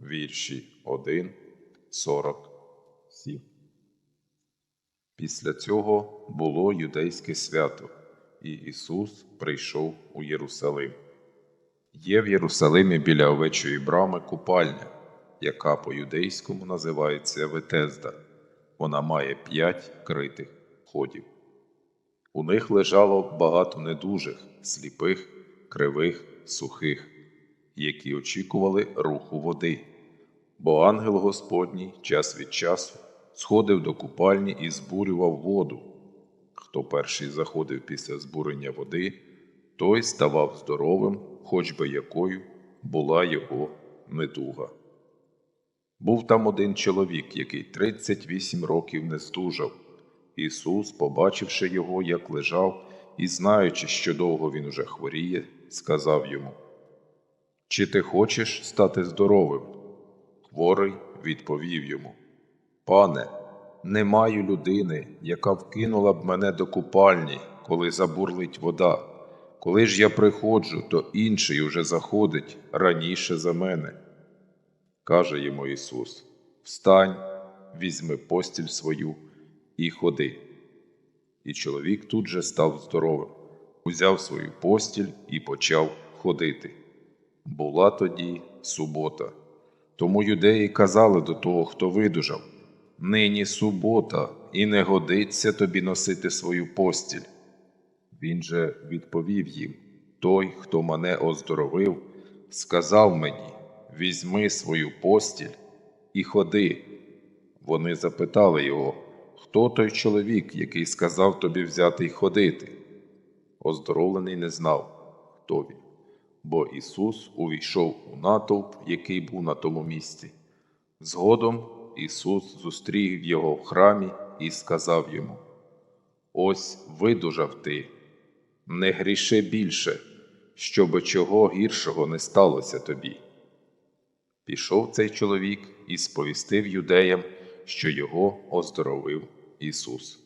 вірші 1, 47. Після цього було юдейське свято, і Ісус прийшов у Єрусалим. Є в Єрусалимі біля овечої брами купальня, яка по-юдейському називається Ветезда. Вона має п'ять критих ходів. У них лежало багато недужих, сліпих, кривих, сухих, які очікували руху води. Бо ангел Господній час від часу сходив до купальні і збурював воду. Хто перший заходив після збурення води, той ставав здоровим, хоч би якою була його недуга. Був там один чоловік, який 38 років не здужав. Ісус, побачивши його, як лежав, і знаючи, що довго він уже хворіє, сказав йому: Чи ти хочеш стати здоровим? Хворий відповів йому: Пане, не маю людини, яка вкинула б мене до купальні, коли забурлить вода. Коли ж я приходжу, то інший уже заходить раніше за мене. Каже йому Ісус: Встань, візьми постіль свою і ходи. І чоловік тут же став здоровим, узяв свою постіль і почав ходити. Була тоді субота. Тому юдеї казали до того, хто видужав Нині субота, і не годиться тобі носити свою постіль. Він же відповів їм Той, хто мене оздоровив, сказав мені Візьми свою постіль і ходи. Вони запитали його, хто той чоловік, який сказав тобі взяти й ходити. Оздоровлений не знав, хто він, бо Ісус увійшов у натовп, який був на тому місці. Згодом Ісус зустрів його в храмі і сказав йому: Ось видужав ти, не гріши більше, щоби чого гіршого не сталося тобі. Пішов цей чоловік і сповістив юдеям, що його оздоровив Ісус.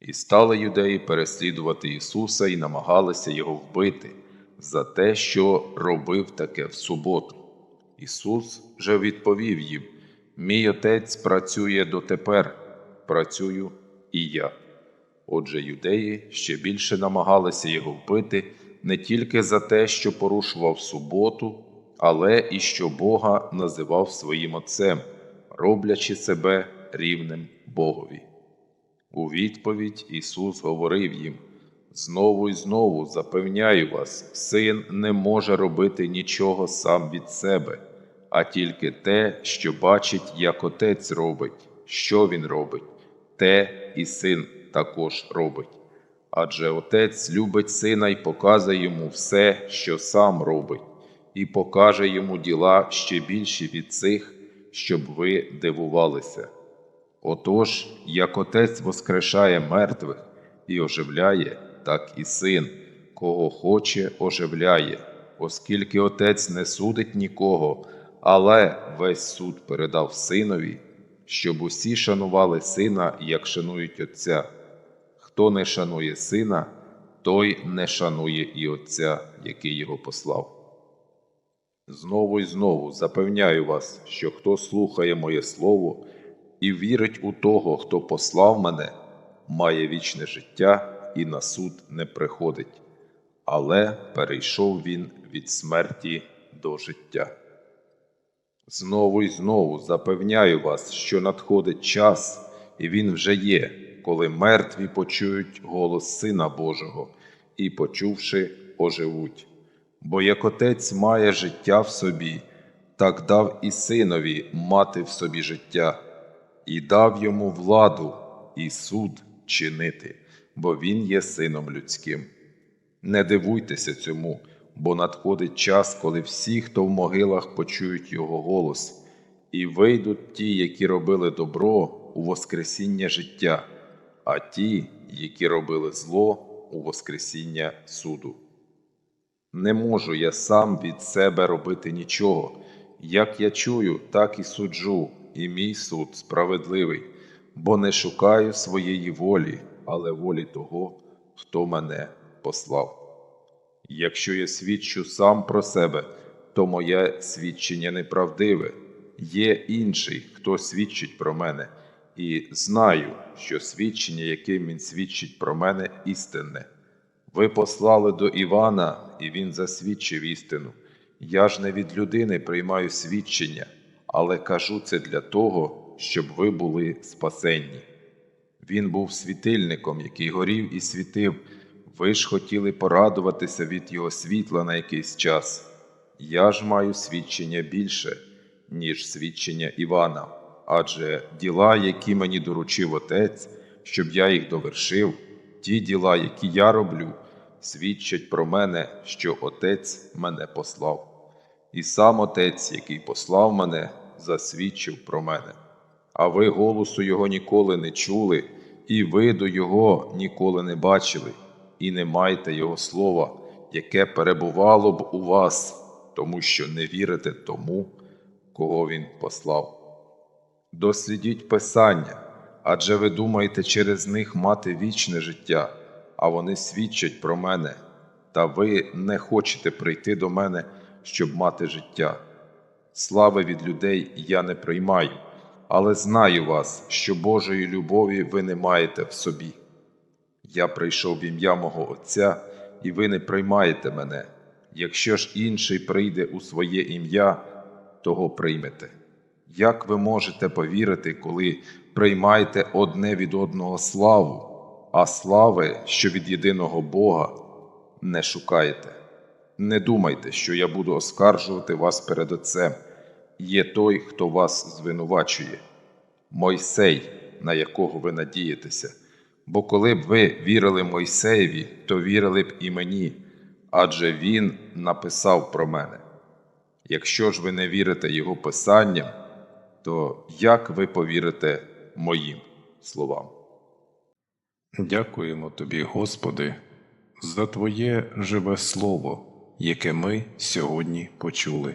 І стали юдеї переслідувати Ісуса і намагалися його вбити за те, що робив таке в суботу. Ісус же відповів їм: Мій отець працює дотепер, працюю і я. Отже, юдеї ще більше намагалися його вбити не тільки за те, що порушував суботу, але і що Бога називав своїм Отцем, роблячи себе рівним Богові. У відповідь Ісус говорив їм знову і знову запевняю вас, син не може робити нічого сам від себе, а тільки те, що бачить, як отець робить, що він робить, те і син також робить. Адже отець любить сина і показує йому все, що сам робить, і покаже йому діла ще більші від цих, щоб ви дивувалися. Отож, як Отець воскрешає мертвих і оживляє, так і син, кого хоче, оживляє, оскільки Отець не судить нікого, але весь суд передав синові, щоб усі шанували сина, як шанують Отця. Хто не шанує сина, той не шанує і Отця, який його послав. Знову і знову запевняю вас, що хто слухає моє слово і вірить у того, хто послав мене, має вічне життя і на суд не приходить, але перейшов він від смерті до життя. Знову і знову запевняю вас, що надходить час, і він вже є, коли мертві почують голос Сина Божого і, почувши, оживуть. Бо як отець має життя в собі, так дав і синові мати в собі життя, і дав йому владу і суд чинити, бо він є сином людським. Не дивуйтеся цьому, бо надходить час, коли всі, хто в могилах почують його голос, і вийдуть ті, які робили добро у Воскресіння життя, а ті, які робили зло у Воскресіння суду. Не можу я сам від себе робити нічого. Як я чую, так і суджу, і мій суд справедливий, бо не шукаю своєї волі, але волі того, хто мене послав. Якщо я свідчу сам про себе, то моє свідчення неправдиве. Є інший, хто свідчить про мене, і знаю, що свідчення, яким він свідчить про мене, істинне. Ви послали до Івана, і він засвідчив істину. Я ж не від людини приймаю свідчення, але кажу це для того, щоб ви були спасенні. Він був світильником, який горів і світив. Ви ж хотіли порадуватися від його світла на якийсь час. Я ж маю свідчення більше, ніж свідчення Івана, адже діла, які мені доручив отець, щоб я їх довершив, ті діла, які я роблю, свідчать про мене, що отець мене послав. І сам отець, який послав мене, засвідчив про мене. А ви голосу його ніколи не чули, і виду його ніколи не бачили, і не майте його слова, яке перебувало б у вас, тому що не вірите тому, кого він послав. Дослідіть Писання, адже ви думаєте через них мати вічне життя, а вони свідчать про мене, та ви не хочете прийти до мене, щоб мати життя. Слави від людей я не приймаю, але знаю вас, що Божої любові ви не маєте в собі. Я прийшов в ім'я мого Отця, і ви не приймаєте мене. Якщо ж інший прийде у своє ім'я, того приймете. Як ви можете повірити, коли приймаєте одне від одного славу, а слави, що від єдиного Бога, не шукаєте? Не думайте, що я буду оскаржувати вас перед Отцем. Є той, хто вас звинувачує, Мойсей, на якого ви надієтеся. Бо коли б ви вірили Мойсеєві, то вірили б і мені, адже він написав про мене. Якщо ж ви не вірите його писанням, то як ви повірите моїм словам? Дякуємо тобі, Господи, за Твоє живе Слово, яке ми сьогодні почули.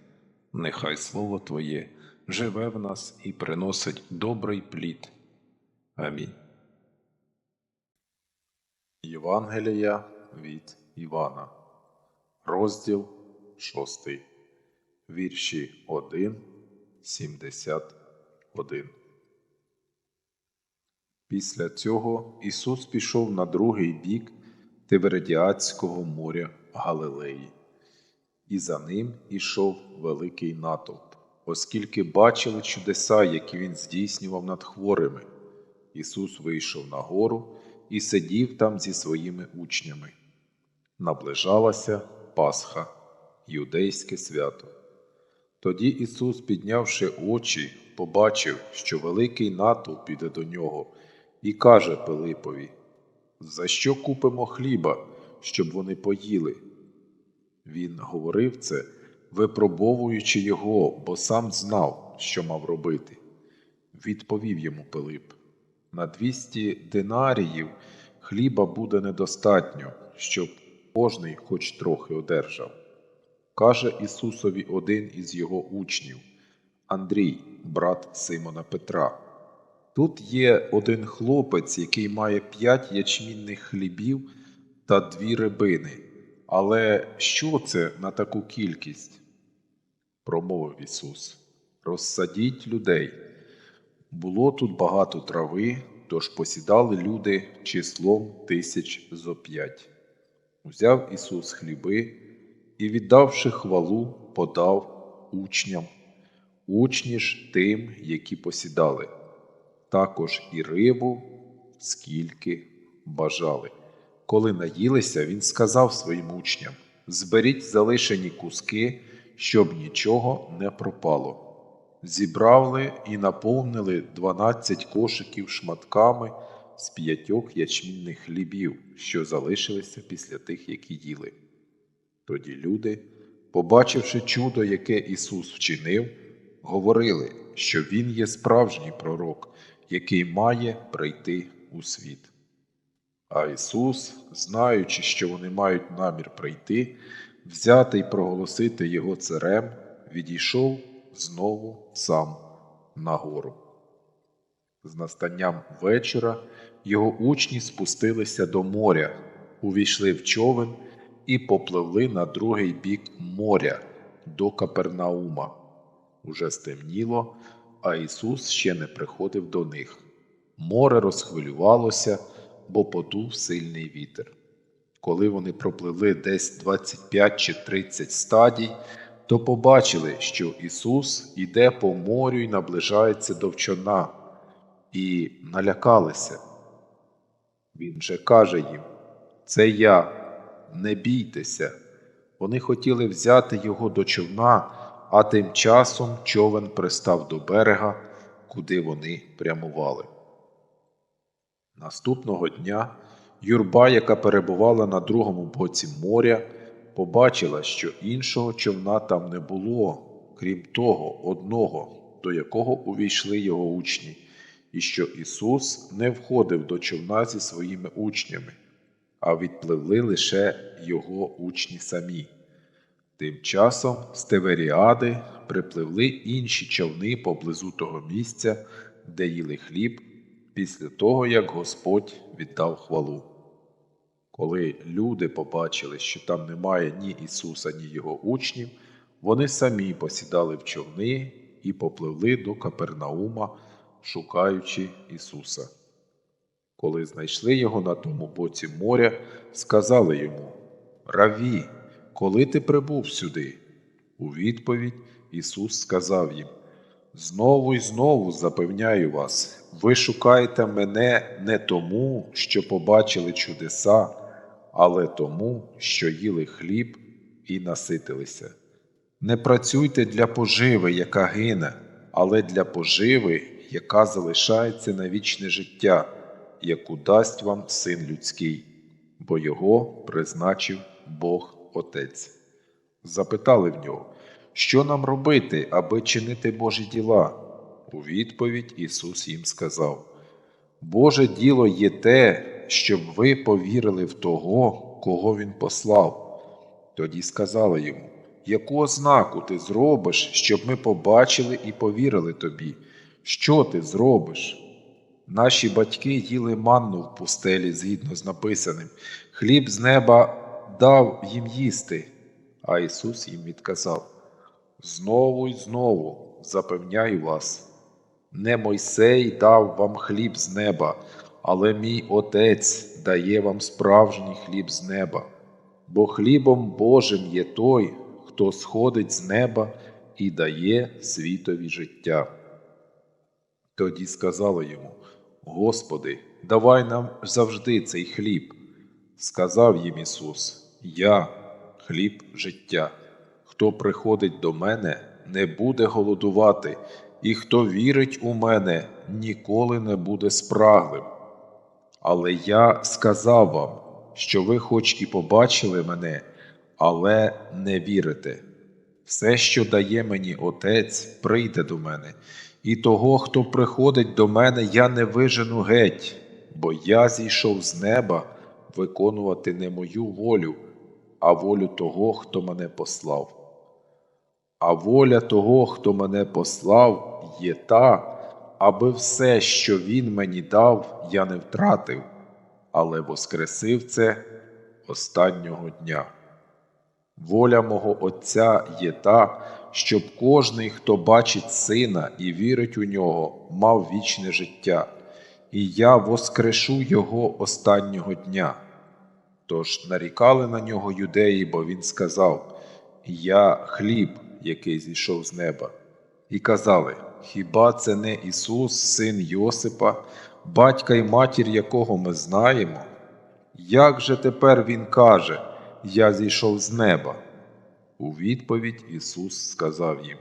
Нехай Слово Твоє живе в нас і приносить добрий плід. Амінь. Євангелія від Івана, розділ 6, вірші 1, 71. Після цього Ісус пішов на другий бік Тиверидіатського моря Галилеї, і за ним ішов великий натовп, оскільки бачили чудеса, які він здійснював над хворими. Ісус вийшов на гору і сидів там зі своїми учнями. Наближалася Пасха, юдейське свято. Тоді Ісус, піднявши очі, побачив, що великий натовп піде до нього, і каже Пилипові: За що купимо хліба, щоб вони поїли? Він говорив це, випробовуючи його, бо сам знав, що мав робити. Відповів йому Пилип: На двісті динаріїв хліба буде недостатньо, щоб кожний хоч трохи одержав. Каже Ісусові один із його учнів Андрій, брат Симона Петра. Тут є один хлопець, який має п'ять ячмінних хлібів та дві рибини. Але що це на таку кількість? промовив Ісус. Розсадіть людей. Було тут багато трави, тож посідали люди числом тисяч зо п'ять. Узяв Ісус хліби і, віддавши хвалу, подав учням. учні ж тим, які посідали, також і рибу, скільки бажали. Коли наїлися, він сказав своїм учням: Зберіть залишені куски, щоб нічого не пропало. Зібрали і наповнили дванадцять кошиків шматками з п'ятьох ячмінних хлібів, що залишилися після тих, які їли. Тоді люди, побачивши чудо, яке Ісус вчинив, говорили, що Він є справжній пророк, який має прийти у світ. А Ісус, знаючи, що вони мають намір прийти, взяти й проголосити Його царем, відійшов знову сам на гору. З настанням вечора його учні спустилися до моря, увійшли в човен і попливли на другий бік моря до Капернаума. Уже стемніло, а Ісус ще не приходив до них. Море розхвилювалося, бо подув сильний вітер. Коли вони пропливли десь 25 чи 30 стадій, то побачили, що Ісус іде по морю і наближається до човна, і налякалися. Він же каже їм: Це я, не бійтеся. Вони хотіли взяти його до човна, а тим часом човен пристав до берега, куди вони прямували. Наступного дня юрба, яка перебувала на другому боці моря, побачила, що іншого човна там не було, крім того одного, до якого увійшли його учні, і що Ісус не входив до човна зі своїми учнями, а відпливли лише його учні самі. Тим часом з Теверіади припливли інші човни поблизу того місця, де їли хліб, після того, як Господь віддав хвалу. Коли люди побачили, що там немає ні Ісуса, ні Його учнів, вони самі посідали в човни і попливли до Капернаума, шукаючи Ісуса. Коли знайшли його на тому боці моря, сказали йому Раві, коли ти прибув сюди? У відповідь Ісус сказав їм Знову й знову запевняю вас, ви шукаєте мене не тому, що побачили чудеса, але тому, що їли хліб і наситилися. Не працюйте для поживи, яка гине, але для поживи, яка залишається на вічне життя, яку дасть вам син людський, бо його призначив Бог Отець. Запитали в нього, що нам робити, аби чинити Божі діла? У відповідь Ісус їм сказав: Боже діло є те, щоб ви повірили в того, кого Він послав. Тоді сказали йому, яку ознаку ти зробиш, щоб ми побачили і повірили тобі? Що ти зробиш? Наші батьки їли манну в пустелі згідно з написаним. Хліб з неба дав їм їсти. А Ісус їм відказав: Знову й знову запевняю вас, не Мойсей дав вам хліб з неба, але мій Отець дає вам справжній хліб з неба. Бо хлібом Божим є той, хто сходить з неба і дає світові життя. Тоді сказали йому: Господи, давай нам завжди цей хліб. Сказав їм Ісус: Я хліб життя. Хто приходить до мене, не буде голодувати, і хто вірить у мене, ніколи не буде спраглим. Але я сказав вам, що ви хоч і побачили мене, але не вірите. Все, що дає мені Отець, прийде до мене, і того, хто приходить до мене, я не вижену геть, бо я зійшов з неба виконувати не мою волю, а волю того, хто мене послав. А воля того, хто мене послав, є та, аби все, що він мені дав, я не втратив, але воскресив це останнього дня. Воля мого Отця є та, щоб кожний, хто бачить сина і вірить у нього, мав вічне життя, і я воскрешу його останнього дня. Тож нарікали на нього юдеї, бо він сказав: Я хліб, який зійшов з неба. і казали: Хіба це не Ісус, син Йосипа, батька й матір якого ми знаємо? Як же тепер Він каже, Я зійшов з неба? У відповідь Ісус сказав їм: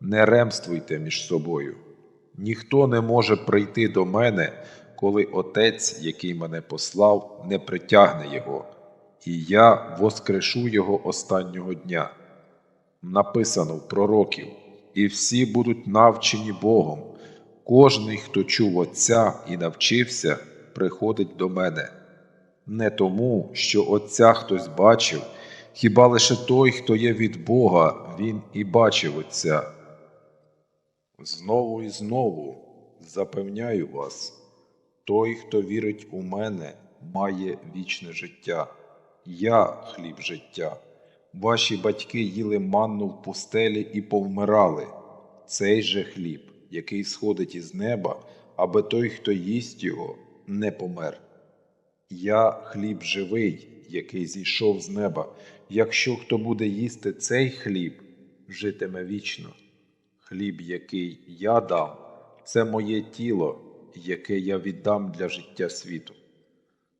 Не ремствуйте між собою. Ніхто не може прийти до мене, коли Отець, який мене послав, не притягне його, і я воскрешу його останнього дня. Написано в пророків, і всі будуть навчені Богом. Кожний, хто чув Отця і навчився, приходить до мене. Не тому, що Отця хтось бачив, хіба лише той, хто є від Бога, він і бачив Отця. Знову і знову запевняю вас, той, хто вірить у мене, має вічне життя. Я хліб життя. Ваші батьки їли манну в пустелі і повмирали. Цей же хліб, який сходить із неба, аби той, хто їсть його, не помер. Я хліб живий, який зійшов з неба. Якщо хто буде їсти цей хліб, житиме вічно. Хліб, який я дам, це моє тіло, яке я віддам для життя світу.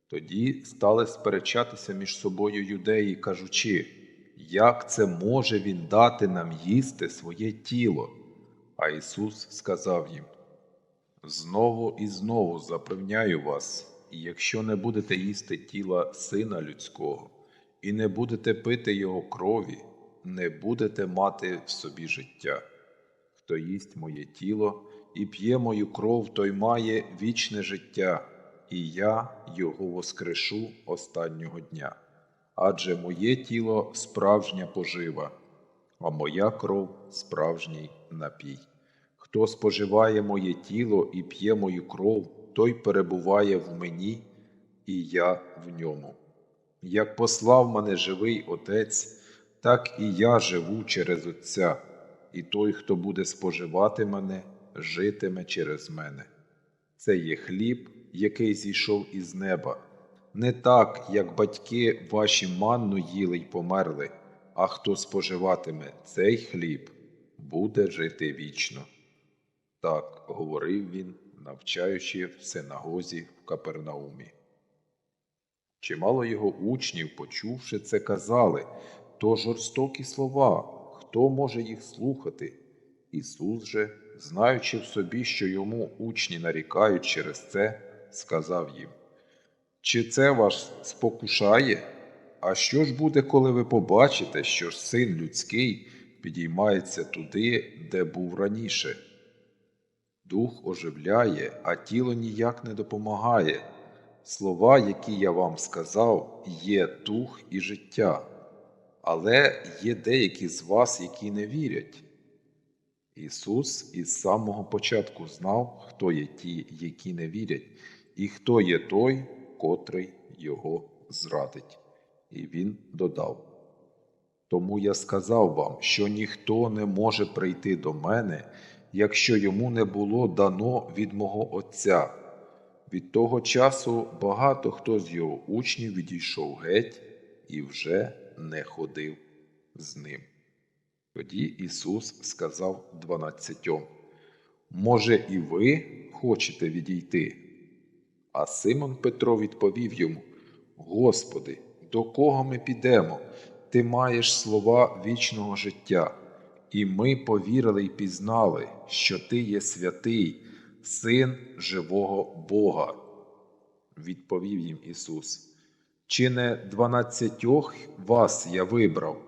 Тоді стали сперечатися між собою юдеї, кажучи, як це може він дати нам їсти своє тіло? А Ісус сказав їм: Знову і знову запевняю вас, якщо не будете їсти тіла Сина Людського, і не будете пити Його крові, не будете мати в собі життя. Хто їсть моє тіло і п'є мою кров, той має вічне життя, і я його воскрешу останнього дня. Адже моє тіло справжня пожива, а моя кров справжній напій. Хто споживає моє тіло і п'є мою кров, той перебуває в мені, і я в ньому. Як послав мене живий Отець, так і я живу через Отця, і той, хто буде споживати мене, житиме через мене. Це є хліб, який зійшов із неба, не так, як батьки ваші манну їли й померли, а хто споживатиме цей хліб, буде жити вічно. Так говорив він, навчаючи в синагозі в Капернаумі. Чимало його учнів, почувши це, казали то жорстокі слова, хто може їх слухати? Ісус же, знаючи в собі, що йому учні нарікають через це, сказав їм: Чи це вас спокушає? А що ж буде, коли ви побачите, що син людський підіймається туди, де був раніше? Дух оживляє, а тіло ніяк не допомагає. Слова, які я вам сказав, є дух і життя, але є деякі з вас, які не вірять. Ісус із самого початку знав, хто є ті, які не вірять, і хто є той, котрий його зрадить. І він додав: Тому я сказав вам, що ніхто не може прийти до мене, якщо йому не було дано від мого Отця. Від того часу багато хто з його учнів відійшов геть і вже не ходив з ним. Тоді Ісус сказав дванадцятьом, Може, і ви хочете відійти? А Симон Петро відповів йому: Господи, до кого ми підемо? Ти маєш слова вічного життя, і ми повірили й пізнали, що Ти є святий, Син живого Бога. Відповів їм Ісус. Чи не дванадцятьох вас я вибрав,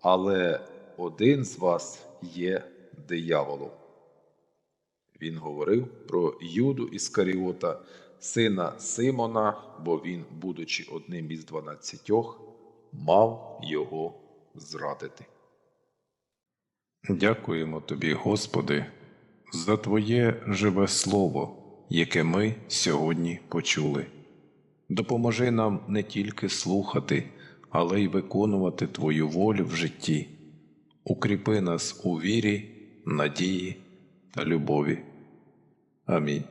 але один з вас є дияволом. Він говорив про Юду Іскаріота, сина Симона, бо він, будучи одним із дванадцятьох, мав його зрадити. Дякуємо тобі, Господи, за Твоє живе Слово, яке ми сьогодні почули. Допоможи нам не тільки слухати, але й виконувати Твою волю в житті. Укріпи нас у вірі, надії та любові. Амінь.